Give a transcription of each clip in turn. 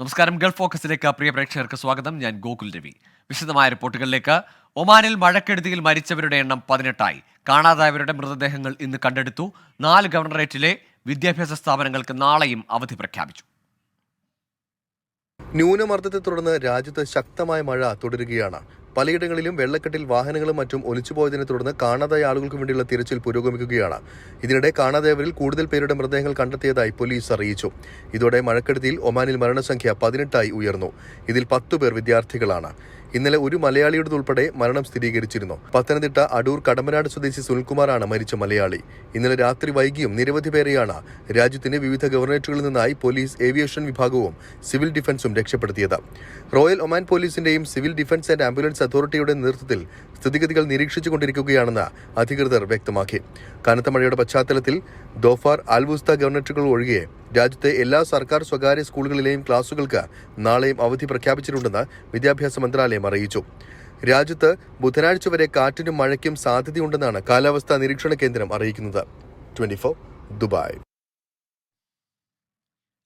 നമസ്കാരം ഗൾഫ് ഫോക്കസിലേക്ക് പ്രിയ പ്രേക്ഷകർക്ക് സ്വാഗതം. ഞാൻ ഗോകുൽ രവി. വിശദമായ റിപ്പോർട്ടുകളിലേക്ക്. ഒമാനിൽ മഴക്കെടുതിയിൽ മരിച്ചവരുടെ എണ്ണം പതിനെട്ടായി. കാണാതായവരുടെ മൃതദേഹങ്ങൾ ഇന്ന് കണ്ടെടുത്തു. നാല് ഗവർണറേറ്റിലെ വിദ്യാഭ്യാസ സ്ഥാപനങ്ങൾക്ക് നാളെയും അവധി പ്രഖ്യാപിച്ചു. ന്യൂനമർദ്ദത്തെ തുടർന്ന് രാജ്യത്ത് ശക്തമായ മഴ തുടരുകയാണ്. പലയിടങ്ങളിലും വെള്ളക്കെട്ടിൽ വാഹനങ്ങളും മറ്റും ഒലിച്ചുപോയതിനെ തുടർന്ന് കാണാതായ ആളുകൾക്ക് വേണ്ടിയുള്ള തിരച്ചിൽ പുരോഗമിക്കുകയാണ്. ഇതിനിടെ കാണാതായവരിൽ കൂടുതൽ പേരുടെ മൃതദേഹങ്ങൾ കണ്ടെത്തിയതായി പോലീസ് അറിയിച്ചു. ഇതോടെ മഴക്കെടുതിയിൽ ഒമാനിൽ മരണസംഖ്യ പതിനെട്ടായി ഉയർന്നു. ഇതിൽ പത്തു പേർ വിദ്യാർത്ഥികളാണ്. ഇന്നലെ ഒരു മലയാളിയുടെ ഉൾപ്പെടെ മരണം സ്ഥിരീകരിച്ചിരുന്നു. പത്തനംതിട്ട അടൂർ കടമനാട് സ്വദേശി സുനിൽകുമാറാണ് മരിച്ച മലയാളി. ഇന്നലെ രാത്രി വൈകിയും നിരവധി പേരെയാണ് രാജ്യത്തിന്റെ വിവിധ ഗവർണറേറ്റുകളിൽ നിന്നായി പോലീസ് ഏവിയേഷൻ വിഭാഗവും സിവിൽ ഡിഫൻസും രക്ഷപ്പെടുത്തിയത്. റോയൽ ഒമാൻ പോലീസിന്റെയും സിവിൽ ഡിഫൻസ് ആൻഡ് ആംബുലൻസ് അതോറിറ്റിയുടെ നേതൃത്വത്തിൽ സ്ഥിതിഗതികൾ നിരീക്ഷിച്ചുകൊണ്ടിരിക്കുകയാണെന്ന് അധികൃതർ വ്യക്തമാക്കി. കനത്ത മഴയുടെ പശ്ചാത്തലത്തിൽ ദോഫാർ ആൽവുസ്ത ഗവർണറേറ്റുകൾ ഒഴികെ രാജ്യത്തെ എല്ലാ സർക്കാർ സ്വകാര്യ സ്കൂളുകളിലെയും ക്ലാസുകൾക്ക് നാളെയും അവധി പ്രഖ്യാപിച്ചിട്ടുണ്ടെന്ന് വിദ്യാഭ്യാസ മന്ത്രാലയം അറിയിച്ചു. രാജ്യത്ത് ബുധനാഴ്ച വരെ കാറ്റിനും മഴയ്ക്കും സാധ്യതയുണ്ടെന്നാണ് കാലാവസ്ഥാ നിരീക്ഷണ കേന്ദ്രം അറിയിക്കുന്നത്. Twenty Dubai.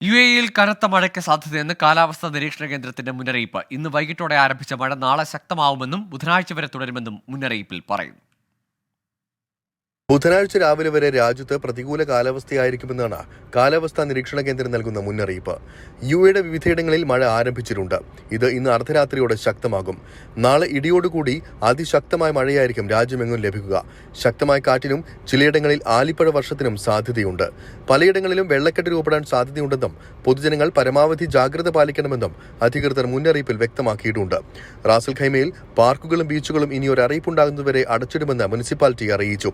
യു എയിൽ കനത്ത മഴയ്ക്ക് സാധ്യതയെന്ന് കാലാവസ്ഥാ നിരീക്ഷണ കേന്ദ്രത്തിന്റെ മുന്നറിയിപ്പ്. ഇന്ന് വൈകിട്ടോടെ ആരംഭിച്ച മഴ നാളെ ശക്തമാവുമെന്നും ബുധനാഴ്ച വരെ തുടരുമെന്നും മുന്നറിയിപ്പിൽ പറയുന്നു. ബുധനാഴ്ച രാവിലെ വരെ രാജ്യത്ത് പ്രതികൂല കാലാവസ്ഥയായിരിക്കുമെന്നാണ് കാലാവസ്ഥാ നിരീക്ഷണ കേന്ദ്രം നൽകുന്ന മുന്നറിയിപ്പ്. യു എയുടെ വിവിധയിടങ്ങളിൽ മഴ ആരംഭിച്ചിട്ടുണ്ട്. ഇത് ഇന്ന് അർദ്ധരാത്രിയോടെ ശക്തമാകും. നാളെ ഇടിയോടുകൂടി അതിശക്തമായ മഴയായിരിക്കും രാജ്യമെങ്ങും ലഭിക്കുക. ശക്തമായ കാറ്റിനും ചിലയിടങ്ങളിൽ ആലിപ്പഴ വർഷത്തിനും സാധ്യതയുണ്ട്. പലയിടങ്ങളിലും വെള്ളക്കെട്ട് രൂപപ്പെടാൻ സാധ്യതയുണ്ടെന്നും പൊതുജനങ്ങൾ പരമാവധി ജാഗ്രത പാലിക്കണമെന്നും അധികൃതർ മുന്നറിയിപ്പിൽ വ്യക്തമാക്കിയിട്ടുണ്ട്. റാസൽ ഖൈമയിൽ പാർക്കുകളും ബീച്ചുകളും ഇനി ഒരു അറിയിപ്പുണ്ടാകുന്നതുവരെ അടച്ചിടുമെന്ന് മുനിസിപ്പാലിറ്റി അറിയിച്ചു.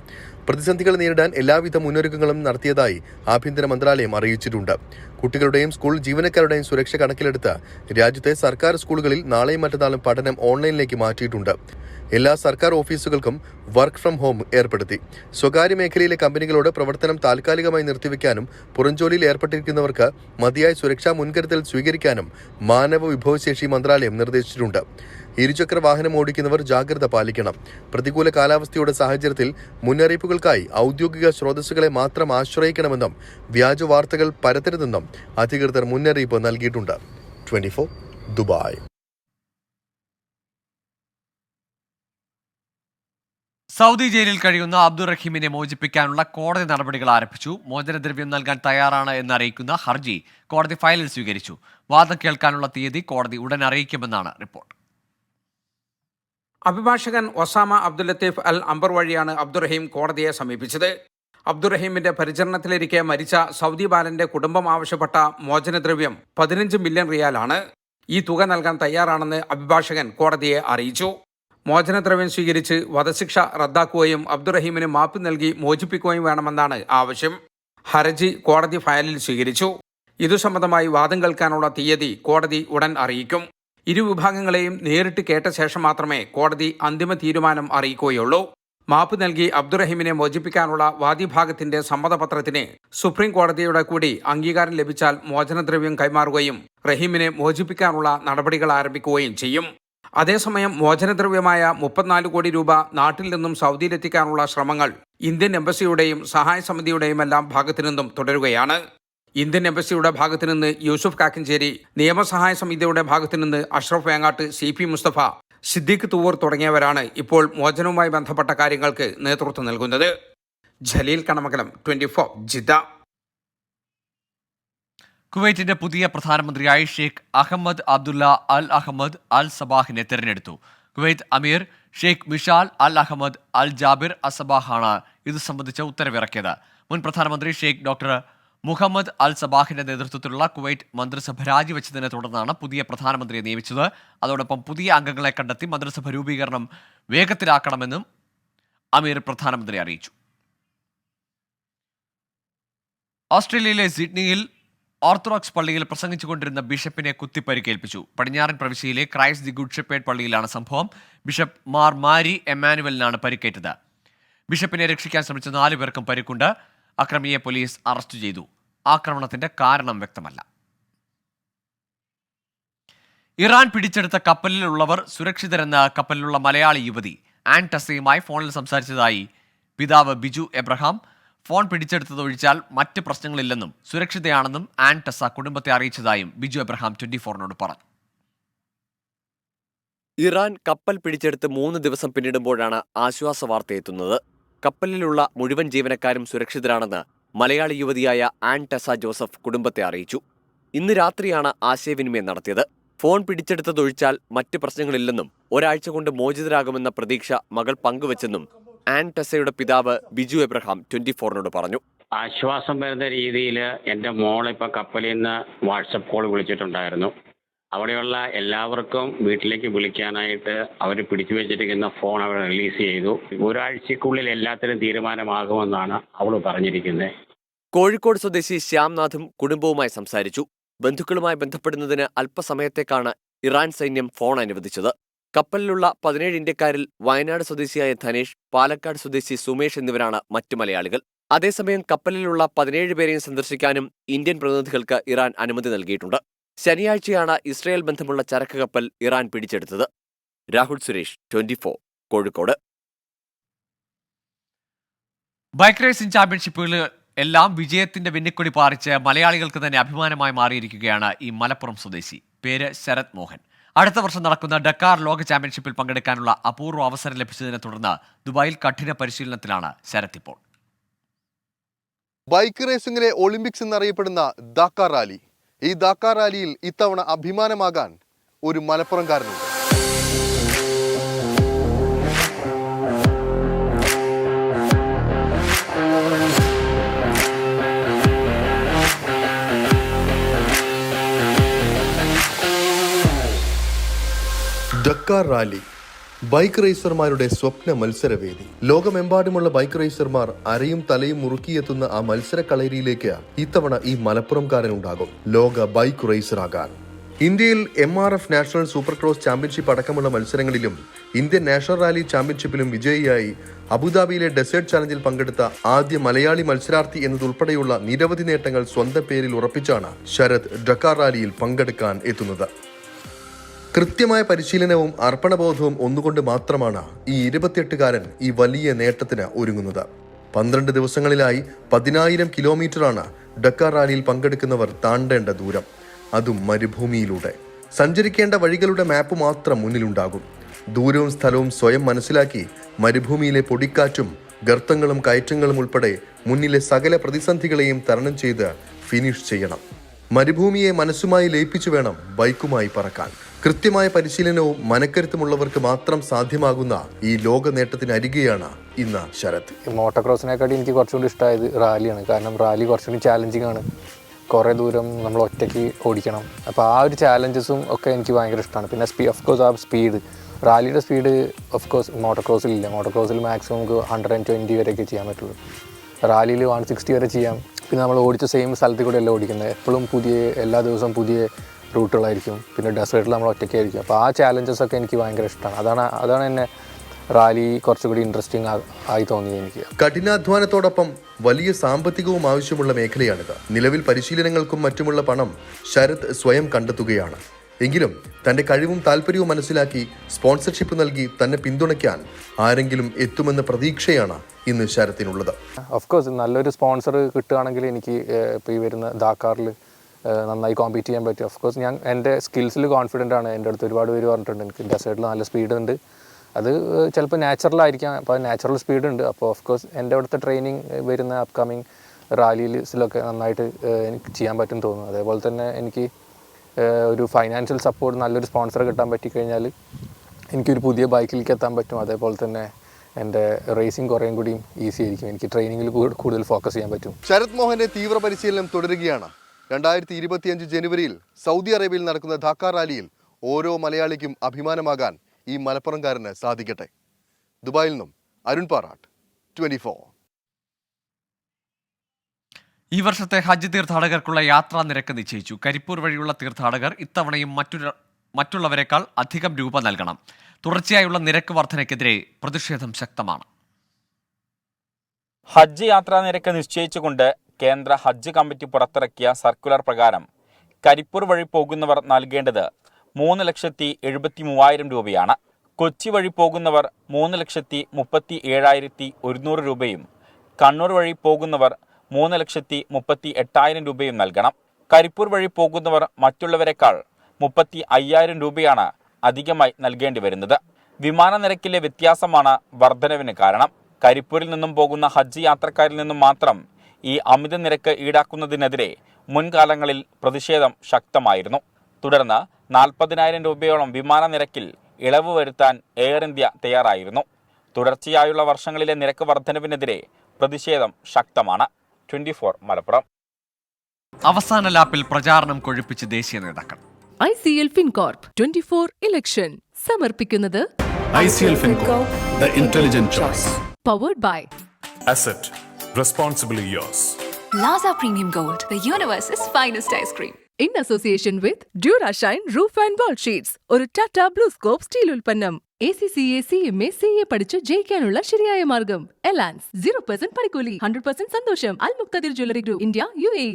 പ്രതിസന്ധികൾ നേരിടാൻ എല്ലാവിധ മുന്നൊരുക്കങ്ങളും നടത്തിയതായി ആഭ്യന്തര മന്ത്രാലയം അറിയിച്ചിട്ടുണ്ട്. കുട്ടികളുടെയും സ്കൂൾ ജീവനക്കാരുടെയും സുരക്ഷ കണക്കിലെടുത്ത് രാജ്യത്തെ സർക്കാർ സ്കൂളുകളിൽ നാളെയും മറ്റന്നാളും പഠനം ഓൺലൈനിലേക്ക് മാറ്റിയിട്ടുണ്ട്. എല്ലാ സർക്കാർ ഓഫീസുകൾക്കും വർക്ക് ഫ്രം ഹോം ഏർപ്പെടുത്തി. സ്വകാര്യ മേഖലയിലെ കമ്പനികളോട് പ്രവർത്തനം താൽക്കാലികമായി നിർത്തിവെക്കാനും പുറംജോലിയിൽ ഏർപ്പെട്ടിരിക്കുന്നവർക്ക് മതിയായ സുരക്ഷാ മുൻകരുതൽ സ്വീകരിക്കാനും മാനവ വിഭവശേഷി മന്ത്രാലയം നിർദ്ദേശിച്ചിട്ടുണ്ട്. ഇരുചക്ര വാഹനം ഓടിക്കുന്നവർ ജാഗ്രത പാലിക്കണം. പ്രതികൂല കാലാവസ്ഥയുടെ സാഹചര്യത്തിൽ മുന്നറിയിപ്പുകൾക്കായി ഔദ്യോഗിക സ്രോതസ്സുകളെ മാത്രം ആശ്രയിക്കണമെന്നും വ്യാജ വാർത്തകൾ പരത്തരുതെന്നും അധികൃതർ മുന്നറിയിപ്പ് നൽകിയിട്ടുണ്ട്. Twenty Dubai. സൗദി ജയിലിൽ കഴിയുന്ന അബ്ദുറഹീമിനെ മോചിപ്പിക്കാനുള്ള കോടതി നടപടികൾ ആരംഭിച്ചു. മോചനദ്രവ്യം നൽകാൻ തയ്യാറാണ് എന്ന് അറിയിക്കുന്ന ഹർജി കോടതി ഫയലിൽ സ്വീകരിച്ചു. വാദം കേൾക്കാനുള്ള തീയതി കോടതി ഉടൻ അറിയിക്കുമെന്നാണ് റിപ്പോർട്ട്. അഭിഭാഷകൻ Osama Abdul Latif al Amber വഴിയാണ് അബ്ദുറഹീം കോടതിയെ സമീപിച്ചത്. അബ്ദുറഹീമിന്റെ പരിചരണത്തിലിരിക്കെ മരിച്ച സൗദി ബാലന്റെ കുടുംബം ആവശ്യപ്പെട്ട മോചനദ്രവ്യം പതിനഞ്ച് മില്യൺ റിയാലാണ്. ഈ തുക നൽകാൻ തയ്യാറാണെന്ന് അഭിഭാഷകൻ കോടതിയെ അറിയിച്ചു. മോചനദ്രവ്യം സ്വീകരിച്ച് വധശിക്ഷ റദ്ദാക്കുകയും അബ്ദുറഹീമിന് മാപ്പ് നൽകി മോചിപ്പിക്കുകയും വേണമെന്നാണ് ആവശ്യം. ഹർജി കോടതി ഫയലിൽ സ്വീകരിച്ചു. ഇതു സംബന്ധമായി വാദം കേൾക്കാനുള്ള തീയതി കോടതി ഉടൻ അറിയിക്കും. ഇരുവിഭാഗങ്ങളെയും നേരിട്ട് കേട്ട ശേഷം മാത്രമേ കോടതി അന്തിമ തീരുമാനം അറിയിക്കുകയുള്ളൂ. മാപ്പ് നൽകി അബ്ദുറഹീമിനെ മോചിപ്പിക്കാനുള്ള വാദിഭാഗത്തിന്റെ സമ്മതപത്രത്തിന് സുപ്രീം കോടതിയുടെ കൂടി അംഗീകാരം ലഭിച്ചാൽ മോചനദ്രവ്യം കൈമാറുകയും റഹീമിനെ മോചിപ്പിക്കാനുള്ള നടപടികൾ ആരംഭിക്കുകയും ചെയ്യും. അതേസമയം മോചനദ്രവ്യമായ മുപ്പത്തിനാല് കോടി രൂപ നാട്ടിൽ നിന്നും സൗദിയിലെത്തിക്കാനുള്ള ശ്രമങ്ങൾ ഇന്ത്യൻ എംബസിയുടെയും സഹായ സമിതിയുടെയും എല്ലാം ഭാഗത്തു നിന്നും തുടരുകയാണ്. ഇന്ത്യൻ എംബസിയുടെ ഭാഗത്തു നിന്ന് യൂസുഫ് കാക്കഞ്ചേരി നിയമസഹായ സമിതിയുടെ ഭാഗത്തു നിന്ന് അഷ്റഫ് വേങ്ങാട്ട് സി പി മുസ്തഫ സിദ്ദീഖ് തൂവർ തുടങ്ങിയവരാണ് ഇപ്പോൾ മോചനവുമായി ബന്ധപ്പെട്ട കാര്യങ്ങൾക്ക് നേതൃത്വം നൽകുന്നത്. Jaleel Kanamakalam twenty four Jeddah. കുവൈറ്റിന്റെ പുതിയ പ്രധാനമന്ത്രിയായി ഷെയ്ഖ് അഹമ്മദ് അബ്ദുള്ള അൽ അഹമ്മദ് അൽ സബാഹിനെ തെരഞ്ഞെടുത്തു. കുവൈത്ത് അമീർ Sheikh Mishal al Ahmad al Jaber അസബാഹാണ് ഇത് സംബന്ധിച്ച ഉത്തരവിറക്കിയത്. മുൻ പ്രധാനമന്ത്രി ഷെയ്ഖ് ഡോക്ടർ മുഹമ്മദ് അൽ സബാഹിന്റെ നേതൃത്വത്തിലുള്ള കുവൈറ്റ് മന്ത്രിസഭ രാജിവെച്ചതിനെ തുടർന്നാണ് പുതിയ പ്രധാനമന്ത്രിയെ നിയമിച്ചത്. അതോടൊപ്പം പുതിയ അംഗങ്ങളെ കണ്ടെത്തി മന്ത്രിസഭ രൂപീകരണം വേഗത്തിലാക്കണമെന്നും അമീർ പ്രധാനമന്ത്രി അറിയിച്ചു. ഓസ്ട്രേലിയയിലെ സിഡ്നിയിൽ ഓർത്തഡോക്സ് പള്ളിയിൽ പ്രസംഗിച്ചുകൊണ്ടിരുന്ന ബിഷപ്പിനെ കുത്തിപ്പരിക്കേൽപ്പിച്ചു. പടിഞ്ഞാറൻ പ്രവിശ്യയിലെ ക്രൈസ്റ്റ് ദി ഗുഡ് ഷെപ്പേഡ് പള്ളിയിലാണ് സംഭവം. ബിഷപ്പ് മാർ മാരി എമാനുവലിനാണ് പരിക്കേറ്റത്. ബിഷപ്പിനെ രക്ഷിക്കാൻ ശ്രമിച്ച നാലു പേർക്കും പരിക്കുണ്ട്. അക്രമിയെ പോലീസ് അറസ്റ്റ് ചെയ്തു. ആക്രമണത്തിന്റെ കാരണം വ്യക്തമല്ല. ഇറാൻ പിടിച്ചെടുത്ത കപ്പലിലുള്ളവർ സുരക്ഷിതരെന്ന് കപ്പലിലുള്ള മലയാളി യുവതി ആൻ ടസയുമായി ഫോണിൽ സംസാരിച്ചതായി പിതാവ് ബിജു എബ്രഹാം ഫോൺ പിടിച്ചെടുത്തത് ഒഴിച്ചാൽ മറ്റ് പ്രശ്നങ്ങളില്ലെന്നും സുരക്ഷിതയാണെന്നും ആൻ ടെസ കുടുംബത്തെ അറിയിച്ചതായും ബിജു എബ്രഹാം ട്വന്റി ഫോറിനോട് പറഞ്ഞു. ഇറാൻ കപ്പൽ പിടിച്ചെടുത്ത് മൂന്ന് ദിവസം പിന്നിടുമ്പോഴാണ് ആശ്വാസ വാർത്ത എത്തുന്നത്. കപ്പലിലുള്ള മുഴുവൻ ജീവനക്കാരും സുരക്ഷിതരാണെന്ന് മലയാളി യുവതിയായ ആൻ ടെസ ജോസഫ് കുടുംബത്തെ അറിയിച്ചു. ഇന്ന് രാത്രിയാണ് ആശയവിനിമയം നടത്തിയത്. ഫോൺ പിടിച്ചെടുത്തതൊഴിച്ചാൽ മറ്റ് പ്രശ്നങ്ങളില്ലെന്നും ഒരാഴ്ച കൊണ്ട് മോചിതരാകുമെന്ന പ്രതീക്ഷ മകൾ പങ്കുവച്ചെന്നും ആൻ ടെസയുടെ പിതാവ് ബിജു എബ്രഹാം ട്വന്റി ഫോറിനോട് പറഞ്ഞു. ആശ്വാസം വരുന്ന രീതിയിൽ എന്റെ ഇപ്പോൾ കപ്പലിൽ നിന്ന് വാട്സപ്പ് കോൾ വിളിച്ചിട്ടുണ്ടായിരുന്നു. അവിടെയുള്ള എല്ലാവർക്കും വീട്ടിലേക്ക് വിളിക്കാനായിട്ട് അവർ പിടിച്ചു വെച്ചിരിക്കുന്ന ഫോൺ അവർ റിലീസ് ചെയ്തു. ഒരാഴ്ചക്കുള്ളിൽ എല്ലാത്തിനും തീരുമാനമാകുമെന്നാണ് അവൾ പറഞ്ഞിരിക്കുന്നത് കോഴിക്കോട് സ്വദേശി ശ്യാംനാഥും കുടുംബവുമായി സംസാരിച്ചു. ബന്ധുക്കളുമായി ബന്ധപ്പെടുന്നതിന് അല്പസമയത്തേക്കാണ് ഇറാൻ സൈന്യം ഫോൺ അനുവദിച്ചത്. കപ്പലിലുള്ള പതിനേഴ് ഇന്ത്യക്കാരിൽ വയനാട് സ്വദേശിയായ ധനേഷ് പാലക്കാട് സ്വദേശി സുമേഷ് എന്നിവരാണ് മറ്റു മലയാളികൾ. അതേസമയം കപ്പലിലുള്ള പതിനേഴ് പേരെയും സന്ദർശിക്കാനും ഇന്ത്യൻ പ്രതിനിധികൾക്ക് ഇറാൻ അനുമതി നൽകിയിട്ടുണ്ട്. ശനിയാഴ്ചയാണ് ഇസ്രയേൽ ബന്ധമുള്ള ചരക്ക് കപ്പൽ ഇറാൻ പിടിച്ചെടുത്തത്. Rahul Suresh twenty Kozhikode. Bike racing ചാമ്പ്യൻഷിപ്പുകളിൽ എല്ലാം വിജയത്തിന്റെ വെന്നിക്കൊടി പാറിച്ച് മലയാളികൾക്ക് തന്നെ അഭിമാനമായി മാറിയിരിക്കുകയാണ് ഈ മലപ്പുറം സ്വദേശി. പേര് ശരത് മോഹൻ. അടുത്ത വർഷം നടക്കുന്ന ഡക്കാർ ലോക ചാമ്പ്യൻഷിപ്പിൽ പങ്കെടുക്കാനുള്ള അപൂർവ അവസരം ലഭിച്ചതിനെ തുടർന്ന് ദുബായിൽ കഠിന പരിശീലനത്തിലാണ് ശരത് ഇപ്പോൾ. ബൈക്ക് റേസിംഗിലെ ഒളിമ്പിക്സ് എന്നറിയപ്പെടുന്ന ദാക്കാർ റാലി. ഈ ദാക്കാർ റാലിയിൽ ഇത്തവണ അഭിമാനമാകാൻ ഒരു മലപ്പുറംകാരനുണ്ട്. ഡക്കാർ റാലി. ബൈക്ക് റേസർമാരുടെ സ്വപ്ന മത്സരവേദി. ലോകമെമ്പാടുമുള്ള ബൈക്ക് റേസർമാർ അരയും തലയും മുറുക്കിയെത്തുന്ന ആ മത്സര കളരിയിലേക്ക് ഇത്തവണ ഈ മലപ്പുറംകാരനുണ്ടാകും. ലോക ബൈക്ക് റേസറാകാൻ. ഇന്ത്യയിൽ M R F national super cross championship അടക്കമുള്ള മത്സരങ്ങളിലും ഇന്ത്യൻ നാഷണൽ റാലി ചാമ്പ്യൻഷിപ്പിലും വിജയിയായി അബുദാബിയിലെ ഡെസേർട്ട് ചാലഞ്ചിൽ പങ്കെടുത്ത ആദ്യ മലയാളി മത്സരാർത്ഥി എന്നതുൾപ്പെടെയുള്ള നിരവധി നേട്ടങ്ങൾ സ്വന്തം പേരിൽ ഉറപ്പിച്ചാണ് ശരത് ഡക്കാർ റാലിയിൽ പങ്കെടുക്കാൻ എത്തുന്നത്. കൃത്യമായ പരിശീലനവും അർപ്പണബോധവും ഒന്നുകൊണ്ട് മാത്രമാണ് ഈ ഇരുപത്തിയെട്ടുകാരൻ ഈ വലിയ നേട്ടത്തിന് ഒരുങ്ങുന്നത്. പന്ത്രണ്ട് ദിവസങ്ങളിലായി പതിനായിരം കിലോമീറ്ററാണ് ഡക്കാർ റാലിയിൽ പങ്കെടുക്കുന്നവർ താണ്ടേണ്ട ദൂരം. അതും മരുഭൂമിയിലൂടെ. സഞ്ചരിക്കേണ്ട വഴികളുടെ മാപ്പ് മാത്രം മുന്നിലുണ്ടാകും. ദൂരവും സ്ഥലവും സ്വയം മനസ്സിലാക്കി മരുഭൂമിയിലെ പൊടിക്കാറ്റും ഗർത്തങ്ങളും കയറ്റങ്ങളും ഉൾപ്പെടെ മുന്നിലെ സകല പ്രതിസന്ധികളെയും തരണം ചെയ്ത് ഫിനിഷ് ചെയ്യണം. മരുഭൂമിയെ മനസ്സുമായി ലയിപ്പിച്ചു വേണം ബൈക്കുമായി പറക്കാൻ. കൃത്യമായ പരിശീലനവും മനക്കരുത്തുമുള്ളവർക്ക് മാത്രം സാധ്യമാകുന്ന ഈ ലോക നേട്ടത്തിനരികെയാണ് ഇന്ന് ശരത്. മോട്ടോക്രോസിനെക്കാട്ടി എനിക്ക് കുറച്ചുകൂടി ഇഷ്ടമായത് റാലിയാണ്. കാരണം റാലി കുറച്ചുകൂടി ചാലഞ്ചിങ് ആണ്. കുറേ ദൂരം നമ്മൾ ഒറ്റയ്ക്ക് ഓടിക്കണം. അപ്പോൾ ആ ഒരു ചാലഞ്ചസും ഒക്കെ എനിക്ക് ഭയങ്കര ഇഷ്ടമാണ് പിന്നെ സ്പീ ഓഫ് കോഴ്സ് ആ സ്പീഡ് റാലിയുടെ സ്പീഡ് ഓഫ് കോഴ്സ് മോട്ടോക്രോസിൽ ഇല്ല. മോട്ടോക്രോസിൽ മാക്സിമം നമുക്ക് ഹൺഡ്രഡ് ആൻഡ് ട്വന്റി വരെയൊക്കെ ചെയ്യാൻ പറ്റുള്ളൂ. റാലിയിൽ വൺ സിക്സ്റ്റി വരെ ചെയ്യാം. പിന്നെ നമ്മൾ ഓടിച്ച സെയിം സ്ഥലത്തിൽ കൂടെ അല്ല ഓടിക്കുന്നത്. എപ്പോഴും പുതിയ എല്ലാ ദിവസവും പുതിയ റൂട്ടുകളായിരിക്കും പിന്നെ ഡെസേർട്ടിൽ നമ്മൾ ഒറ്റയ്ക്കായിരിക്കും. അപ്പോൾ ആ ചാലഞ്ചസ് ഒക്കെ എനിക്ക് ഭയങ്കര ഇഷ്ടമാണ് അതാണ് അതാണ് എന്നെ റാലി കുറച്ചുകൂടി ഇൻട്രസ്റ്റിംഗ് ആയി തോന്നിയത് എനിക്ക്. കഠിനാധ്വാനത്തോടൊപ്പം വലിയ സാമ്പത്തികവും ആവശ്യമുള്ള മേഖലയാണിത്. നിലവിൽ പരിശീലനങ്ങൾക്കും മറ്റുമുള്ള പണം ശരത് സ്വയം കണ്ടെത്തുകയാണ്. എങ്കിലും തന്റെ കഴിവും താല്പര്യവും മനസ്സിലാക്കി സ്പോൺസർഷിപ്പ് നൽകി തന്നെ പിന്തുണയ്ക്കാൻ ആരെങ്കിലും എത്തുമെന്ന പ്രതീക്ഷയാണ് ഇന്ന് ശരത്തിനുള്ളത്. ഓഫ് കോഴ്സ് നല്ലൊരു സ്പോൺസർ കിട്ടുകയാണെങ്കിൽ എനിക്ക് ഇപ്പോൾ ഈ വരുന്ന ദാക്കാറിൽ നന്നായി കോമ്പീറ്റ് ചെയ്യാൻ പറ്റും. ഓഫ് കോഴ്സ് ഞാൻ എന്റെ സ്കിൽസിൽ കോൺഫിഡന്റ് ആണ്. എന്റെ അടുത്ത് ഒരുപാട് പേര് പറഞ്ഞിട്ടുണ്ട്. എനിക്ക് ഡെസേർട്ടിൽ നല്ല സ്പീഡ് ഉണ്ട്. അത് ചിലപ്പോൾ നാച്ചുറലായിരിക്കാം അപ്പോൾ നാച്ചുറൽ സ്പീഡ് ഉണ്ട്. അപ്പോൾ ഓഫ് കോഴ്സ് എന്റെ അടുത്ത് ട്രെയിനിങ് വരുന്ന അപ്കമിങ് റാലിയിലൊക്കെ നന്നായിട്ട് എനിക്ക് ചെയ്യാൻ പറ്റും തോന്നുന്നു. അതേപോലെ തന്നെ എനിക്ക് ഒരു ഫൈനാൻഷ്യൽ സപ്പോർട്ട് നല്ലൊരു സ്പോൺസർ കിട്ടാൻ പറ്റിക്കഴിഞ്ഞാൽ എനിക്കൊരു പുതിയ ബൈക്കിലേക്ക് എത്താൻ പറ്റും. അതേപോലെ തന്നെ എന്റെ റേസിംഗ് കുറേയും കൂടിയും ഈസി ആയിരിക്കും. എനിക്ക് ട്രെയിനിങ്ങിൽ കൂടുതൽ ഫോക്കസ് ചെയ്യാൻ പറ്റും. ശരത് മോഹന്റെ തീവ്ര പരിശീലനം തുടരുകയാണ്. രണ്ടായിരത്തി ഇരുപത്തിയഞ്ച് ജനുവരിയിൽ സൗദി അറേബ്യയിൽ നടക്കുന്ന ധാക്ക റാലിയിൽ ഓരോ മലയാളിക്കും അഭിമാനമാകാൻ ഈ മലപ്പുറംകാരന് സാധിക്കട്ടെ. ദുബായിൽ നിന്നും അരുൺ പാറാട്ട് ട്വന്റി ഈ വർഷത്തെ ഹജ്ജ് തീർത്ഥാടകർക്കുള്ള യാത്രാ നിരക്ക് നിശ്ചയിച്ചു. കരിപ്പൂർ വഴിയുള്ള തീർത്ഥാടകർ ഇത്തവണയും മറ്റൊരു മറ്റുള്ളവരെക്കാൾ അധികം രൂപ നൽകണം. തുടർച്ചയായുള്ള നിരക്ക് വർധനയ്ക്കെതിരെ പ്രതിഷേധം ശക്തമാണ്. ഹജ്ജ് യാത്രാ നിരക്ക് നിശ്ചയിച്ചുകൊണ്ട് കേന്ദ്ര ഹജ്ജ് കമ്മിറ്റി പുറത്തിറക്കിയ സർക്കുലർ പ്രകാരം കരിപ്പൂർ വഴി പോകുന്നവർ നൽകേണ്ടത് മൂന്ന് ലക്ഷത്തി എഴുപത്തി മൂവായിരം രൂപയാണ്. കൊച്ചി വഴി പോകുന്നവർ മൂന്ന് ലക്ഷത്തി മുപ്പത്തി ഏഴായിരത്തി ഒരുന്നൂറ് രൂപയും കണ്ണൂർ വഴി പോകുന്നവർ മൂന്ന് ലക്ഷത്തി മുപ്പത്തി എട്ടായിരം രൂപയും നൽകണം. കരിപ്പൂർ വഴി പോകുന്നവർ മറ്റുള്ളവരെക്കാൾ മുപ്പത്തി അയ്യായിരം രൂപയാണ് അധികമായി നൽകേണ്ടി വരുന്നത്. വിമാന നിരക്കിലെ വ്യത്യാസമാണ് വർധനവിന് കാരണം. കരിപ്പൂരിൽ നിന്നും പോകുന്ന ഹജ്ജ് യാത്രക്കാരിൽ നിന്നും മാത്രം ഈ അമിത നിരക്ക് ഈടാക്കുന്നതിനെതിരെ മുൻകാലങ്ങളിൽ പ്രതിഷേധം ശക്തമായിരുന്നു. തുടർന്ന് നാൽപ്പതിനായിരം രൂപയോളം വിമാന നിരക്കിൽ ഇളവ് വരുത്താൻ എയർ ഇന്ത്യ തയ്യാറായിരുന്നു. തുടർച്ചയായുള്ള വർഷങ്ങളിലെ നിരക്ക് വർധനവിനെതിരെ പ്രതിഷേധം ശക്തമാണ്. Twenty four Malappuram. അവസാന ലാപ്പിൽ പ്രചാരണം കൊഴുപ്പിച്ച് ദേശീയ നേതാക്കൾ. I C L Fincorp twenty four election. സമർപ്പിക്കുന്നത് I ICL FinCorp, the intelligent choice powered by Asset, yours. Laza Premium Gold, the universe's finest ice cream. In association with Durashine roof and wall sheets ഒരു Tata blue scope steel ഉൽപ്പന്നം A C C A C M A C A പഠിച്ച് ജയിക്കാനുള്ള ശരിയായ മാർഗം എലാൻസ് zero percent പണിക്കൂലി hundred percent സന്തോഷം Al Muqtadir jewellery group India U A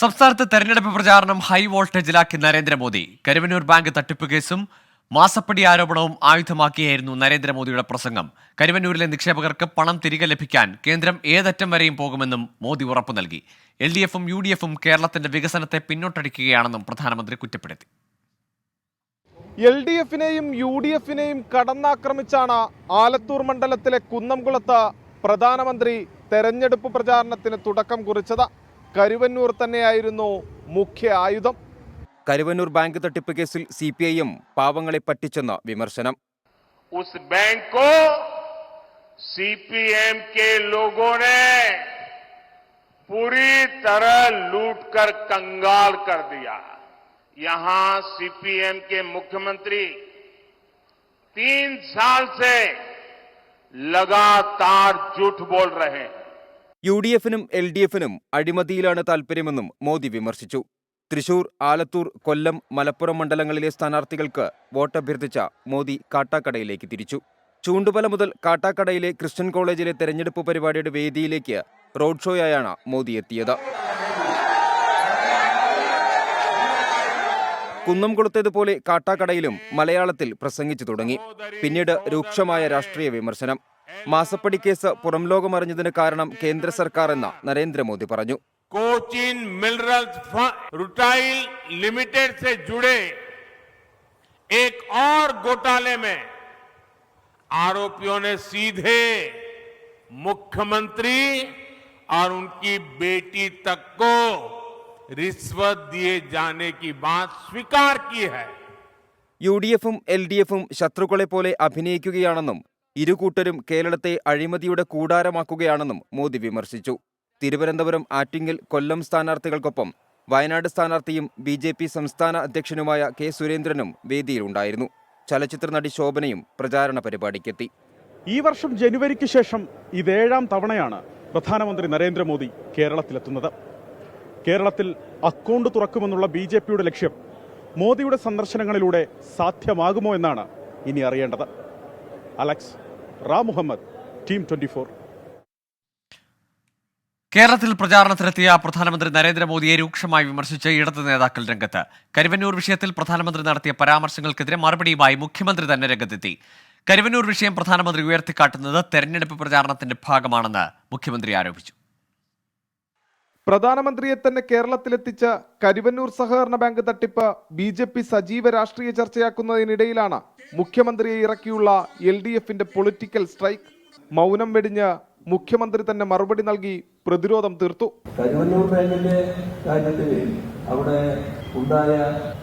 സംസ്ഥാനത്ത് തെരഞ്ഞെടുപ്പ് പ്രചാരണം ഹൈ വോൾട്ടേജിലാക്കി നരേന്ദ്രമോദി. കരുവന്നൂർ ബാങ്ക് തട്ടിപ്പ് കേസും മാസപ്പടി ആരോപണവും ആയുധമാക്കിയായിരുന്നു നരേന്ദ്രമോദിയുടെ പ്രസംഗം. കരുവന്നൂരിലെ നിക്ഷേപകർക്ക് പണം തിരികെ ലഭിക്കാൻ കേന്ദ്രം ഏതറ്റം വരെയും പോകുമെന്നും മോദി ഉറപ്പു നൽകി. എൽ ഡി എഫും യു ഡി എഫും കേരളത്തിന്റെ വികസനത്തെ പിന്നോട്ടടിക്കുകയാണെന്നും പ്രധാനമന്ത്രി കുറ്റപ്പെടുത്തി. എൽ ഡി എഫിനെയും യു ഡി എഫിനെയും കടന്നാക്രമിച്ചാണ് ആലത്തൂർ മണ്ഡലത്തിലെ കുന്നംകുളത്ത് പ്രധാനമന്ത്രി തെരഞ്ഞെടുപ്പ് പ്രചാരണത്തിന് തുടക്കം കുറിച്ചത്. കരുവന്നൂർ തന്നെയായിരുന്നു മുഖ്യ ആയുധം കരുവന്നൂർ ബാങ്ക് തട്ടിപ്പ് കേസിൽ സി പി ഐ എം പാവങ്ങളെ പറ്റിച്ചെന്ന വിമർശനം उस बैंक को सीपीएम के लोगों ने पूरी तरह लूट कर कंगाल कर दिया यहां सीपीएम के मुख्यमंत्री तीन साल से लगातार झूठ बोल रहे हैं യു ഡി എഫിനും എൽ ഡി എഫിനും അഴിമതിയിലാണ് താൽപ്പര്യമെന്നും മോദി വിമർശിച്ചു. തൃശൂർ ആലത്തൂർ കൊല്ലം മലപ്പുറം മണ്ഡലങ്ങളിലെ സ്ഥാനാർത്ഥികൾക്ക് വോട്ടഭ്യർത്ഥിച്ച മോദി കാട്ടാക്കടയിലേക്ക് തിരിച്ചു. ചൂണ്ടുപല മുതൽ കാട്ടാക്കടയിലെ ക്രിസ്ത്യൻ കോളേജിലെ തെരഞ്ഞെടുപ്പ് പരിപാടിയുടെ വേദിയിലേക്ക് റോഡ് ഷോയായാണ് മോദി എത്തിയത്. കുന്നംകുളത്തേതുപോലെ കാട്ടാക്കടയിലും മലയാളത്തിൽ പ്രസംഗിച്ചു തുടങ്ങി. പിന്നീട് രൂക്ഷമായ രാഷ്ട്രീയ വിമർശനം. മാസപ്പടി കേസ് പുറം ലോകമറിഞ്ഞതിന് കാരണം കേന്ദ്ര സർക്കാർ എന്ന നരേന്ദ്രമോദി പറഞ്ഞു कोचिन मिनरल्स रुटाइल लिमिटेड से जुड़े एक और घोटाले में आरोपियों ने सीधे मुख्यमंत्री और उनकी बेटी तक को रिश्वत दिए जाने की बात स्वीकार की है യു ഡി എഫും എൽ ഡി എഫും ശത്രുക്കളെ പോലെ അഭിനയിക്കുകയാണെന്നും ഇരുകൂട്ടരും കേരളത്തെ അഴിമതിയുടെ കൂടാരമാക്കുകയാണെന്നും മോദി വിമർശിച്ചു. തിരുവനന്തപുരം ആറ്റിങ്ങൽ കൊല്ലം സ്ഥാനാർത്ഥികൾക്കൊപ്പം വയനാട് സ്ഥാനാർത്ഥിയും ബി ജെ പി സംസ്ഥാന അധ്യക്ഷനുമായ കെ സുരേന്ദ്രനും വേദിയിലുണ്ടായിരുന്നു. ചലച്ചിത്ര നടി ശോഭനയും പ്രചാരണ പരിപാടിക്കെത്തി. ഈ വർഷം ജനുവരിക്ക് ശേഷം ഇതേഴാം തവണയാണ് പ്രധാനമന്ത്രി നരേന്ദ്രമോദി കേരളത്തിലെത്തുന്നത്. കേരളത്തിൽ അക്കൗണ്ട് തുറക്കുമെന്നുള്ള ബി ജെ പിയുടെ ലക്ഷ്യം മോദിയുടെ സന്ദർശനങ്ങളിലൂടെ സാധ്യമാകുമോ എന്നാണ് ഇനി അറിയേണ്ടത്. Alex Ram Muhammad team twenty four കേരളത്തിൽ പ്രചാരണത്തിനെത്തിയ പ്രധാനമന്ത്രി നരേന്ദ്രമോദിയെ രൂക്ഷമായി വിമർശിച്ച് ഇടത് നേതാക്കൾ രംഗത്ത്. കരുവന്നൂർ വിഷയത്തിൽ പ്രധാനമന്ത്രി നടത്തിയ പരാമർശങ്ങൾക്കെതിരെ മറുപടിയുമായി മുഖ്യമന്ത്രി തന്നെ രംഗത്തെത്തി. കരുവന്നൂർ വിഷയം പ്രധാനമന്ത്രി ഉയർത്തിക്കാട്ടുന്നത് തെരഞ്ഞെടുപ്പ് പ്രചാരണത്തിന്റെ ഭാഗമാണെന്ന് മുഖ്യമന്ത്രി ആരോപിച്ചു. പ്രധാനമന്ത്രിയെ തന്നെ കേരളത്തിലെത്തിച്ച കരുവന്നൂർ സഹകരണ ബാങ്ക് തട്ടിപ്പ് ബി ജെ പി സജീവ രാഷ്ട്രീയ ചർച്ചയാക്കുന്നതിനിടയിലാണ് മുഖ്യമന്ത്രിയെ ഇറക്കിയുള്ള എൽ ഡി എഫിന്റെ പൊളിറ്റിക്കൽ സ്ട്രൈക്ക്. മൗനം വെടിഞ്ഞ് മുഖ്യമന്ത്രി തന്നെ മറുപടി നൽകി പ്രതിരോധം തീർത്തു. കരുവന്നൂർ ബാങ്കിന്റെ കാര്യത്തിൽ അവിടെ ഉണ്ടായ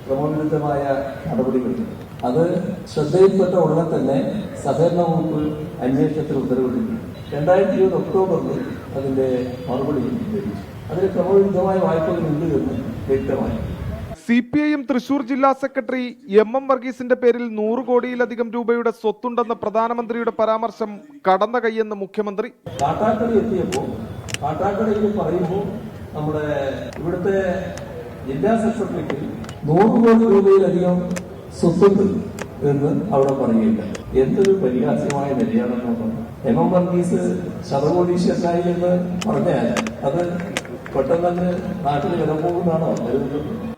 ക്രമവിരുദ്ധമായ നടപടികൾ. അത് ശ്രദ്ധയിൽപ്പെട്ട ഉടനെ തന്നെ സഹകരണ വകുപ്പ് അന്വേഷണത്തിന് ഉത്തരവിട്ടിട്ടുണ്ട് രണ്ടായിരത്തി ഇരുപത് ഒക്ടോബറിൽ അതിന്റെ മറുപടി ലഭിച്ചു. അതിന് ക്രമവിരുദ്ധമായ വായ്പകളുണ്ട് എന്ന് വ്യക്തമായി. C P I M Thrissur ജില്ലാ സെക്രട്ടറി എം എം വർഗീസിന്റെ പേരിൽ നൂറ് കോടിയിലധികം രൂപയുടെ സ്വത്തുണ്ടെന്ന പ്രധാനമന്ത്രിയുടെ പരാമർശം കടന്ന കൈയെന്ന് മുഖ്യമന്ത്രി. കാട്ടാക്കട എത്തിയപ്പോൾ കാട്ടാക്കടയിൽ പറയുമ്പോൾ നമ്മുടെ ഇവിടുത്തെ ജില്ലാ സെക്രട്ടറിക്ക് നൂറ് കോടി രൂപയിലധികം സ്വത്തുണ്ട് എന്ന് അവിടെ പറയുകയില്ല എന്തൊരു പരിഹാസ്യമായ നിലയാണെന്നുള്ളത് എം എം വർഗീസ് ശതകോടീശ്വരനായി എന്ന് പറഞ്ഞാൽ അത് പെട്ടെന്ന് തന്നെ നാട്ടിൽ വിലപോകുന്നതാണോ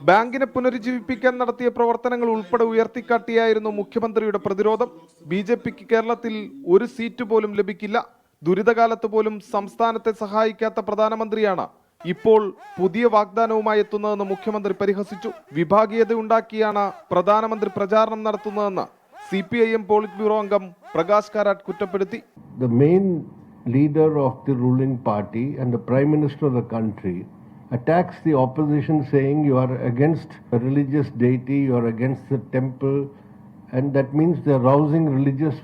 ബാങ്കിനെ പുനരുജ്ജീവിപ്പിക്കാൻ നടത്തിയ പ്രവർത്തനങ്ങൾ ഉൾപ്പെടെ ഉയർത്തിക്കാട്ടിയായിരുന്നു മുഖ്യമന്ത്രിയുടെ പ്രതിരോധം. ബി ജെ പിക്ക് കേരളത്തിൽ ഒരു സീറ്റ് പോലും ലഭിക്കില്ല. ദുരിതകാലത്ത് പോലും സംസ്ഥാനത്തെ സഹായിക്കാത്ത പ്രധാനമന്ത്രിയാണ് ഇപ്പോൾ പുതിയ വാഗ്ദാനവുമായി എത്തുന്നതെന്ന് മുഖ്യമന്ത്രി പരിഹസിച്ചു. വിഭാഗീയത ഉണ്ടാക്കിയാണ് പ്രധാനമന്ത്രി പ്രചാരണം നടത്തുന്നതെന്ന് C P I M politburo അംഗം പ്രകാശ് കാരാട്ട് കുറ്റപ്പെടുത്തി. Leader of the ruling party and the prime minister of the country attacks the opposition saying you are against a religious deity, you are against the temple, and that means they are rousing religious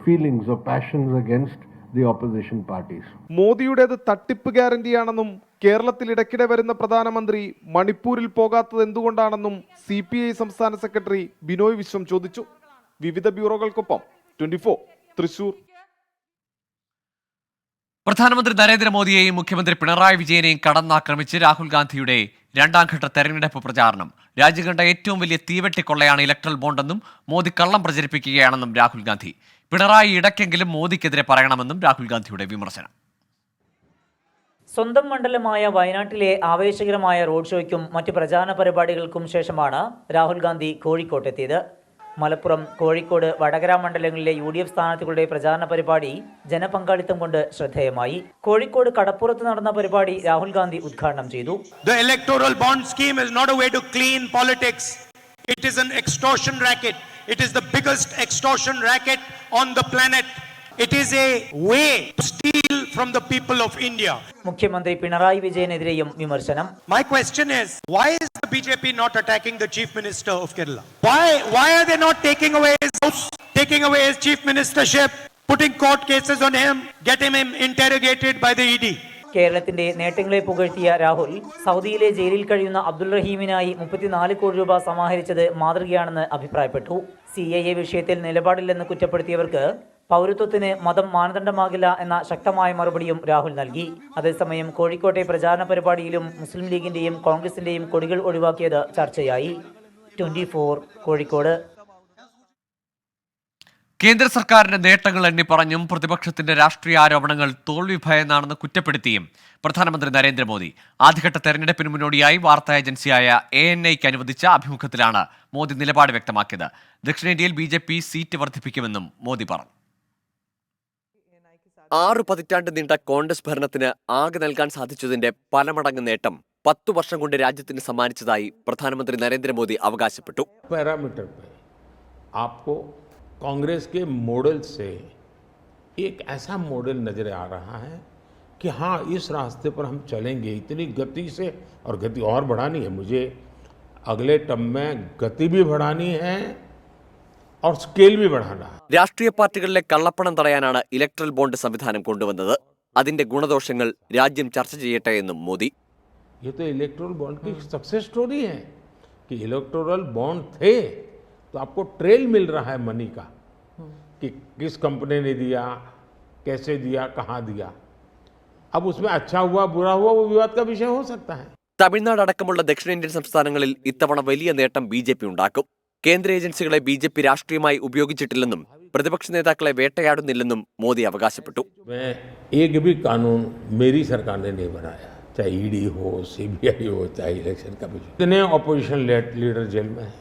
feelings or passions against the opposition parties. മോദിയുടേത് തട്ടിപ്പ് ഗ്യാരണ്ടിയാണെന്നും കേരളത്തിൽ ഇടയ്ക്കിടെ വരുന്ന പ്രധാനമന്ത്രി മണിപ്പൂരിൽ പോകാത്തത് എന്തുകൊണ്ടാണെന്നും C P I സംസ്ഥാന secretary Binoy Viswam ചോദിച്ചു വിവിധ ബ്യൂറോകൾക്കൊപ്പം ട്വന്റി തൃശൂർ പ്രധാനമന്ത്രി നരേന്ദ്രമോദിയെയും മുഖ്യമന്ത്രി പിണറായി വിജയനെയും കടന്നാക്രമിച്ച് രാഹുൽ ഗാന്ധിയുടെ രണ്ടാം ഘട്ട തെരഞ്ഞെടുപ്പ് പ്രചാരണം. രാജ്യം കണ്ട ഏറ്റവും വലിയ തീവെട്ടിക്കൊള്ളയാണ് ഇലക്ട്രൽ ബോണ്ടെന്നും മോദി കള്ളം പ്രചരിപ്പിക്കുകയാണെന്നും രാഹുൽ ഗാന്ധി. പിണറായി ഇടയ്ക്കെങ്കിലും മോദിക്കെതിരെ പറയണമെന്നും രാഹുൽ ഗാന്ധിയുടെ വിമർശനം. സ്വന്തം മണ്ഡലമായ വയനാട്ടിലെ ആവേശകരമായ റോഡ് ഷോയ്ക്കും മറ്റ് പ്രചാരണ പരിപാടികൾക്കും ശേഷമാണ് രാഹുൽ ഗാന്ധി കോഴിക്കോട്ടെത്തിയത്. മലപ്പുറം കോഴിക്കോട് വടകര മണ്ഡലങ്ങളിലെ യു ഡി എഫ് സ്ഥാനാർത്ഥികളുടെ പ്രചാരണ പരിപാടി ജനപങ്കാളിത്തം കൊണ്ട് ശ്രദ്ധേയമായി. കോഴിക്കോട് കടപ്പുറത്ത് നടന്ന പരിപാടി രാഹുൽ ഗാന്ധി ഉദ്ഘാടനം ചെയ്തു. On the planet it is a way steel from the people of India. മുഖ്യമന്ത്രി പിണറായി വിജയനെതിരെയും വിമർശനം My question is, why is the BJP not attacking the Chief Minister of Kerala? Why, why are they not taking away his house, taking away his chief ministership, putting court cases on him, getting him interrogated by the E ED? കേരളത്തിന്റെ നേട്ടങ്ങളെ പുകഴ്ത്തിയ രാഹുൽ സൗദിയിലെ ജയിലിൽ കഴിയുന്ന അബ്ദുൾ റഹീമിനായി മുപ്പത്തിനാല് കോടി രൂപ സമാഹരിച്ചത് മാതൃകയാണെന്ന് അഭിപ്രായപ്പെട്ടു സി വിഷയത്തിൽ നിലപാടില്ലെന്ന് കുറ്റപ്പെടുത്തിയവർക്ക് പൗരത്വത്തിന് മതം മാനദണ്ഡമാകില്ല എന്ന ശക്തമായ മറുപടിയും രാഹുൽ നൽകി. അതേസമയം കോഴിക്കോട്ടെ പ്രചാരണ പരിപാടിയിലും മുസ്ലിം ലീഗിന്റെയും കോൺഗ്രസിന്റെയും കൊടികൾ ഒഴിവാക്കിയത് ചർച്ചയായി. ട്വന്റി കോഴിക്കോട്. കേന്ദ്ര സർക്കാരിന്റെ നേട്ടങ്ങൾ എണ്ണി പറഞ്ഞും പ്രതിപക്ഷത്തിന്റെ രാഷ്ട്രീയ ആരോപണങ്ങൾ തോൽവി ഭയന്നാണെന്ന് കുറ്റപ്പെടുത്തിയും പ്രധാനമന്ത്രി നരേന്ദ്രമോദി. ആദ്യഘട്ട തെരഞ്ഞെടുപ്പിന് മുന്നോടിയായി വാർത്താ ഏജൻസിയായ എ എൻ ഐക്ക് അനുവദിച്ച അഭിമുഖത്തിലാണ് മോദി നിലപാട് വ്യക്തമാക്കിയത്. ദക്ഷിണേന്ത്യയിൽ ബി സീറ്റ് വർദ്ധിപ്പിക്കുമെന്നും മോദി പറഞ്ഞു. ആറ് പതിറ്റാണ്ട് നീണ്ട കോൺഗ്രസ് ഭരണത്തിന് ആകെ നൽകാൻ സാധിച്ചതിന്റെ പല മടങ്ങ് നേട്ടം പത്തു വർഷം കൊണ്ട് രാജ്യത്തിന് സമ്മാനിച്ചതായി പ്രധാനമന്ത്രി നരേന്ദ്രമോദി അവകാശപ്പെട്ടു पैरामीटर पे आपको कांग्रेस के मॉडल से एक ऐसा मॉडल नजर आ रहा है कि हाँ इस रास्ते पर हम चलेंगे इतनी गति से और गति और बढ़ानी है मुझे अगले टर्म में गति भी बढ़ानी है और स्केल भी बढ़ाना है രാഷ്ട്രീയ പാർട്ടികളിലെ കള്ളപ്പണം തടയാനാണ് ഇലക്ട്രൽ ബോണ്ട് സംവിധാനം കൊണ്ടുവന്നത് അതിന്റെ ഗുണദോഷങ്ങൾ രാജ്യം ചർച്ച ചെയ്യട്ടെ എന്നും മോദി ये तो इलेक्ट्रोल बॉन्ड की सक्सेस स्टोरी है कि इलेक्टोरल बॉन्ड थे तो आपको ट्रेल मिल रहा है मनी का कि किस कंपनी ने दिया कैसे दिया कहाँ दिया अब उसमें अच्छा हुआ बुरा हुआ वो विवाद का विषय हो सकता है തമിഴ്നാട് അടക്കമുള്ള ദക്ഷിണേന്ത്യൻ സംസ്ഥാനങ്ങളിൽ ഇത്തവണ വലിയ നേട്ടം ബി ജെ പി ഉണ്ടാക്കും കേന്ദ്ര ഏജൻസികളെ ബി ജെ പി രാഷ്ട്രീയമായി ഉപയോഗിച്ചിട്ടില്ലെന്നും പ്രതിപക്ഷ നേതാക്കളെ വേട്ടയാടുന്നില്ലെന്നും മോദി അവകാശപ്പെട്ടു मैं एक भी कानून मेरी सरकार ने नहीं बनाया चाहे ईडी हो सीबीआई हो चाहे इलेक्शन कमीशन इतने ऑपोजिशन लीडर जेल में हैं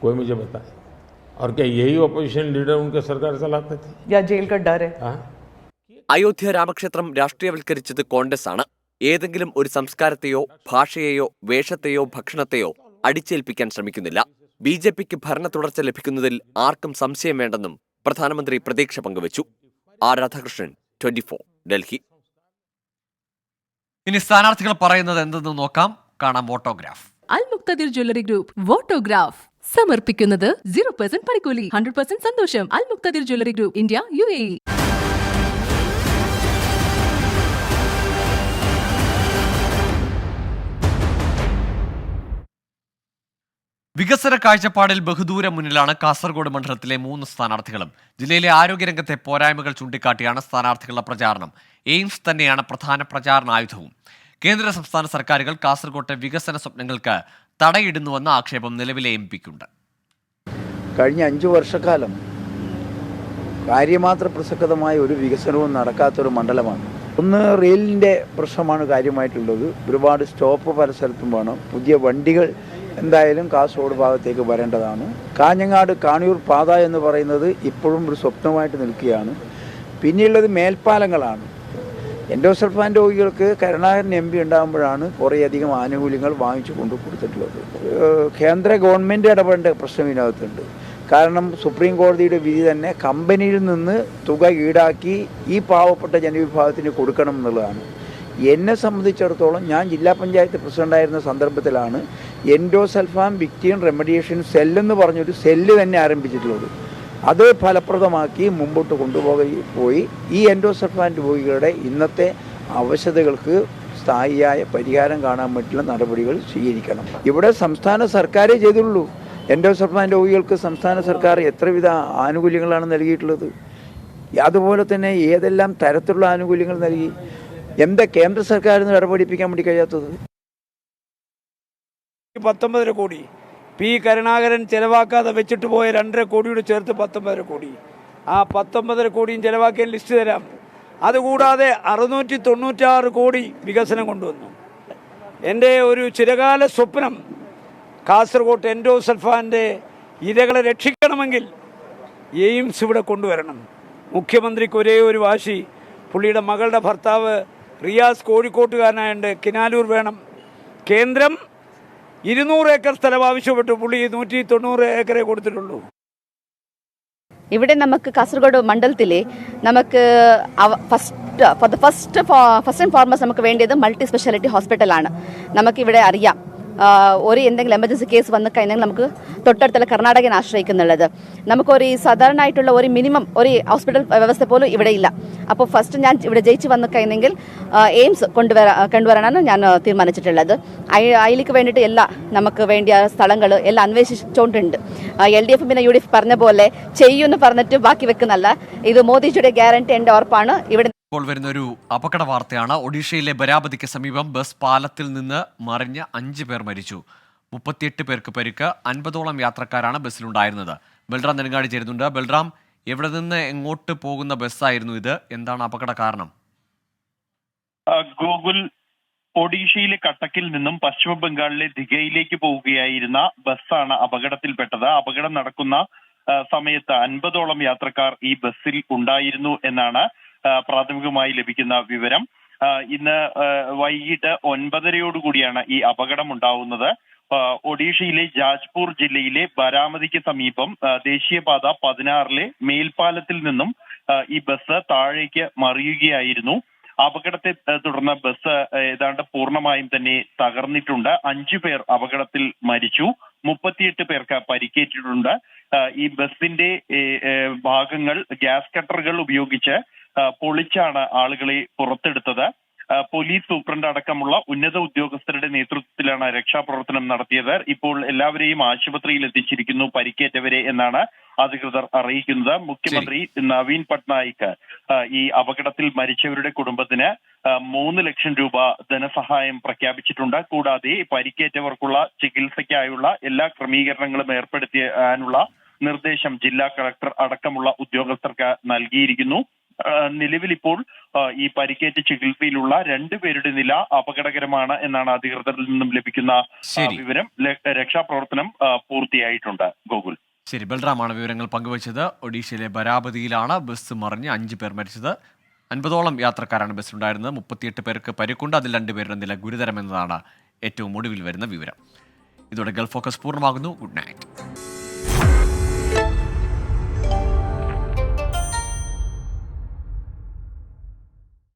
कोई मुझे बताए और क्या यही ऑपोजिशन लीडर उनके सरकार चलाते थे या जेल का डर है हाँ അയോധ്യ രാമക്ഷേത്രം രാഷ്ട്രീയവൽക്കരിച്ചത് കോൺഗ്രസ് ആണ് ഏതെങ്കിലും ഒരു സംസ്കാരത്തെയോ ഭാഷയെയോ വേഷത്തെയോ ഭക്ഷണത്തെയോ അടിച്ചേൽപ്പിക്കാൻ ശ്രമിക്കുന്നില്ല ബി ജെ പിക്ക് ഭരണ തുടർച്ച ലഭിക്കുന്നതിൽ ആർക്കും സംശയം വേണ്ടെന്നും പ്രധാനമന്ത്രി പ്രതീക്ഷ പങ്കുവച്ചു. R Radhakrishnan twenty four Delhi. ഇനി സ്ഥാനാർത്ഥികൾ പറയുന്നത് എന്തെന്ന് നോക്കാം. കാണാം photograph Al Muqtadir jewellery group votograph സമർപ്പിക്കുന്നത് സീറോ പെർസെന്റ് പണിക്കൂലി ഹൺഡ്രഡ് പെർസെന്റ് സന്തോഷം. Al Muqtadir jewellery group India U A E. വികസന കാഴ്ചപ്പാടിൽ ബഹുദൂരം മുന്നിലാണ് കാസർഗോഡ് മണ്ഡലത്തിലെ മൂന്ന് സ്ഥാനാർത്ഥികളും. ജില്ലയിലെ ആരോഗ്യരംഗത്തെ പോരായ്മകൾ ചൂണ്ടിക്കാട്ടിയാണ് സ്ഥാനാർത്ഥികളുടെ പ്രചാരണം. എയിംസ് തന്നെയാണ് പ്രധാന പ്രചാരണ ആയുധവും. കേന്ദ്ര സംസ്ഥാന സർക്കാരുകൾ കാസർഗോട്ടെ വികസന സ്വപ്നങ്ങൾക്ക് തടയിടുന്നുവെന്ന ആക്ഷേപം നിലവിലെ എം പിക്കുണ്ട്. കഴിഞ്ഞ അഞ്ചു വർഷക്കാലം കാര്യമാത്ര പ്രസക്തമായ ഒരു വികസനവും നടക്കാത്തൊരു മണ്ഡലമാണ്. ഒന്ന് റെയിലിന്റെ പ്രശ്നമാണ് കാര്യമായിട്ടുള്ളത്. ഒരുപാട് സ്റ്റോപ്പ് പല സ്ഥലത്തും വേണം. പുതിയ വണ്ടികൾ എന്തായാലും കാസർഗോഡ് ഭാഗത്തേക്ക് വരേണ്ടതാണ്. കാഞ്ഞങ്ങാട് കാണിയൂർ പാത എന്ന് പറയുന്നത് ഇപ്പോഴും ഒരു സ്വപ്നമായിട്ട് നിൽക്കുകയാണ്. പിന്നെയുള്ളത് മേൽപ്പാലങ്ങളാണ്. എൻഡോസൾഫാൻ രോഗികൾക്ക് കരുണാകരൻ എം പി ഉണ്ടാകുമ്പോഴാണ് കുറേയധികം ആനുകൂല്യങ്ങൾ വാങ്ങിച്ചു കൊണ്ട് കൊടുത്തിട്ടുള്ളത്. കേന്ദ്ര ഗവൺമെന്റ് ഇടപെടേണ്ട പ്രശ്നം ഇതിനകത്തുണ്ട്. കാരണം സുപ്രീം കോടതിയുടെ വിധി തന്നെ കമ്പനിയിൽ നിന്ന് തുക ഈടാക്കി ഈ പാവപ്പെട്ട ജനവിഭാഗത്തിന് കൊടുക്കണം എന്നുള്ളതാണ്. എന്നെ സംബന്ധിച്ചിടത്തോളം ഞാൻ ജില്ലാ പഞ്ചായത്ത് പ്രസിഡന്റായിരുന്ന സന്ദർഭത്തിലാണ് എൻഡോസൽഫാം വിക്ടിയൻ റെമഡിയേഷൻ സെല്ലെന്ന് പറഞ്ഞൊരു സെല്ല് തന്നെ ആരംഭിച്ചിട്ടുള്ളത്. അത് ഫലപ്രദമാക്കി മുമ്പോട്ട് കൊണ്ടുപോയി പോയി. ഈ എൻഡോസൽഫാൻ രോഗികളുടെ ഇന്നത്തെ അവശതകൾക്ക് സ്ഥായിയായ പരിഹാരം കാണാൻ പറ്റുന്ന നടപടികൾ സ്വീകരിക്കണം. ഇവിടെ സംസ്ഥാന സർക്കാരേ ചെയ്തുള്ളൂ. എൻഡോസൽഫാൻ രോഗികൾക്ക് സംസ്ഥാന സർക്കാർ എത്രവിധ ആനുകൂല്യങ്ങളാണ് നൽകിയിട്ടുള്ളത്? അതുപോലെ തന്നെ ഏതെല്ലാം തരത്തിലുള്ള ആനുകൂല്യങ്ങൾ നൽകി? എന്താ കേന്ദ്ര സർക്കാരിന് ഇടപെടിപ്പിക്കാൻ വേണ്ടി കഴിയാത്തത്? പത്തൊമ്പതര കോടി. പി കരുണാകരൻ ചെലവാക്കാതെ വെച്ചിട്ട് പോയ രണ്ടര കോടിയോട് ചേർത്ത് പത്തൊമ്പതര കോടി. ആ പത്തൊമ്പതര കോടിയും ചെലവാക്കിയ ലിസ്റ്റ് തരാം. അതുകൂടാതെ അറുന്നൂറ്റി തൊണ്ണൂറ്റാറ് കോടി വികസനം കൊണ്ടുവന്നു. എന്റെ ഒരു ചിരകാല സ്വപ്നം കാസർഗോഡ് എൻഡോസൾഫാന്റെ ഇരകളെ രക്ഷിക്കണമെങ്കിൽ എയിംസ് ഇവിടെ കൊണ്ടുവരണം. മുഖ്യമന്ത്രിക്ക് ഒരേ ഒരു വാശി. പുള്ളിയുടെ മകളുടെ ഭർത്താവ് റിയാസ് കോഴിക്കോട്ടുകാരനായുണ്ട് കിനാലൂർ വേണം കേന്ദ്രം ഇരുന്നൂറ് ഏക്കർ സ്ഥലം ആവശ്യപ്പെട്ടു പുള്ളി നൂറ്റി തൊണ്ണൂറ് ഏക്കറേ കൊടുത്തിട്ടുള്ളൂ ഇവിടെ നമുക്ക് കാസർഗോഡ് മണ്ഡലത്തിലെ നമുക്ക് first first first and foremost നമുക്ക് വേണ്ടത് മൾട്ടി സ്പെഷ്യാലിറ്റി ഹോസ്പിറ്റലാണ് നമുക്കിവിടെ അറിയാം ഒരു എന്തെങ്കിലും എമർജൻസി കേസ് വന്നു കഴിഞ്ഞാൽ നമുക്ക് തൊട്ടടുത്തുള്ള കർണാടകനെ ആശ്രയിക്കുന്നുള്ളത്. നമുക്കൊരു സാധാരണയായിട്ടുള്ള ഒരു മിനിമം ഒരു ഹോസ്പിറ്റൽ വ്യവസ്ഥ പോലും ഇവിടെ ഇല്ല. അപ്പോൾ ഫസ്റ്റ് ഞാൻ ഇവിടെ ജയിച്ച് വന്നു കഴിഞ്ഞെങ്കിൽ എയിംസ് കൊണ്ടുവരാ കൊണ്ടുവരാനാണ് ഞാൻ തീരുമാനിച്ചിട്ടുള്ളത്. അതിലേക്ക് വേണ്ടിയിട്ട് എല്ലാ നമുക്ക് വേണ്ടിയ സ്ഥലങ്ങൾ എല്ലാം അന്വേഷിച്ചുകൊണ്ടുണ്ട്. എൽ ഡി എഫ് പിന്നെ യു ഡി എഫ് പറഞ്ഞ പോലെ ചെയ്യുമെന്ന് പറഞ്ഞിട്ട് ബാക്കി വെക്കുന്നല്ല. ഇത് മോദിജിയുടെ ഗ്യാരണ്ടി എന്റെ ഉറപ്പാണ്. ഇവിടെ ഇപ്പോൾ വരുന്ന ഒരു അപകട വാർത്തയാണ് ഒഡീഷയിലെ ബരാബതിക്ക് സമീപം ബസ് പാലത്തിൽ നിന്ന് മറിഞ്ഞ് അഞ്ച് പേർ മരിച്ചു. മുപ്പത്തിയെട്ട് പേർക്ക് പരിക്ക് അൻപതോളം യാത്രക്കാരാണ് ബസ്സിലുണ്ടായിരുന്നത്. ബൽറാം നെടുങ്ങാടി ചേരുന്നുണ്ട്. ബൽറാം എവിടെ നിന്ന് എങ്ങോട്ട് പോകുന്ന ബസ്സായിരുന്നു ഇത്? എന്താണ് അപകട കാരണം? ഗൂഗിൾ ഒഡീഷയിലെ കട്ടക്കിൽ നിന്നും പശ്ചിമ ബംഗാളിലെ ദിഗയിലേക്ക് പോവുകയായിരുന്ന ബസ്സാണ് അപകടത്തിൽപ്പെട്ടത്. അപകടം നടക്കുന്ന സമയത്ത് അൻപതോളം യാത്രക്കാർ ഈ ബസ്സിൽ ഉണ്ടായിരുന്നു എന്നാണ് പ്രാഥമികമായി ലഭിക്കുന്ന വിവരം. ഇന്ന് വൈകിട്ട് ഒൻപതരയോടുകൂടിയാണ് ഈ അപകടം ഉണ്ടാവുന്നത് ഒഡീഷയിലെ ജാജ്പൂർ ജില്ലയിലെ ബരാമതിക്ക് സമീപം ദേശീയപാത പതിനാറിലെ മേൽപ്പാലത്തിൽ നിന്നും ഈ ബസ് താഴേക്ക് മറിയുകയായിരുന്നു. അപകടത്തെ തുടർന്ന് ബസ് ഏതാണ്ട് പൂർണമായും തന്നെ തകർന്നിട്ടുണ്ട്. അഞ്ചു പേർ അപകടത്തിൽ മരിച്ചു. മുപ്പത്തിയെട്ട് പേർക്ക് പരിക്കേറ്റിട്ടുണ്ട്. ഈ ബസിന്റെ ഭാഗങ്ങൾ ഗ്യാസ് കട്ടറുകൾ ഉപയോഗിച്ച് പൊളിച്ചാണ് ആളുകളെ പുറത്തെടുത്തത്. പോലീസ് സൂപ്രണ്ട് അടക്കമുള്ള ഉന്നത ഉദ്യോഗസ്ഥരുടെ നേതൃത്വത്തിലാണ് രക്ഷാപ്രവർത്തനം നടത്തിയത്. ഇപ്പോൾ എല്ലാവരെയും ആശുപത്രിയിൽ എത്തിച്ചിരിക്കുന്നു പരിക്കേറ്റവരെ എന്നാണ് അധികൃതർ അറിയിക്കുന്നത്. മുഖ്യമന്ത്രി നവീൻ പട്നായിക് ഈ അപകടത്തിൽ മരിച്ചവരുടെ കുടുംബത്തിന് മൂന്ന് ലക്ഷം രൂപ ധനസഹായം പ്രഖ്യാപിച്ചിട്ടുണ്ട്. കൂടാതെ പരിക്കേറ്റവർക്കുള്ള ചികിത്സയ്ക്കായുള്ള എല്ലാ ക്രമീകരണങ്ങളും ഏർപ്പെടുത്തിയാനുള്ള നിർദ്ദേശം ജില്ലാ കളക്ടർ അടക്കമുള്ള ഉദ്യോഗസ്ഥർക്ക് നൽകിയിരിക്കുന്നു. ആ, നിലവിൽ ഇപ്പോൾ ആ, ഈ പരിക്കേറ്റ് ചികിത്സയിലുള്ള രണ്ടുപേരുടെ നില അപകടകരമാണ് എന്നാണ് അധികൃതരിൽ നിന്നും ലഭിക്കുന്ന വിവരം. രക്ഷാപ്രവർത്തനം പൂർത്തിയായിട്ടുണ്ട്. ഗോകുൽ. ശരി ബൽറാമാണ് വിവരങ്ങൾ പങ്കുവച്ചത്. ഒഡീഷയിലെ ബരാബതിയിലാണ് ബസ് മറിഞ്ഞ് അഞ്ച് പേർ മരിച്ചത്. അൻപതോളം യാത്രക്കാരാണ് ബസ്സിലുണ്ടായിരുന്നത്. മുപ്പത്തിയെട്ട് പേർക്ക് പരിക്കുണ്ട്. അതിൽ രണ്ടുപേരുടെ നില ഗുരുതരമെന്നതാണ് ഏറ്റവും ഒടുവിൽ വരുന്ന വിവരം. ഇതോടെ ഗൾഫ് ഫോക്കസ് പൂർണമാകുന്നു. Good night.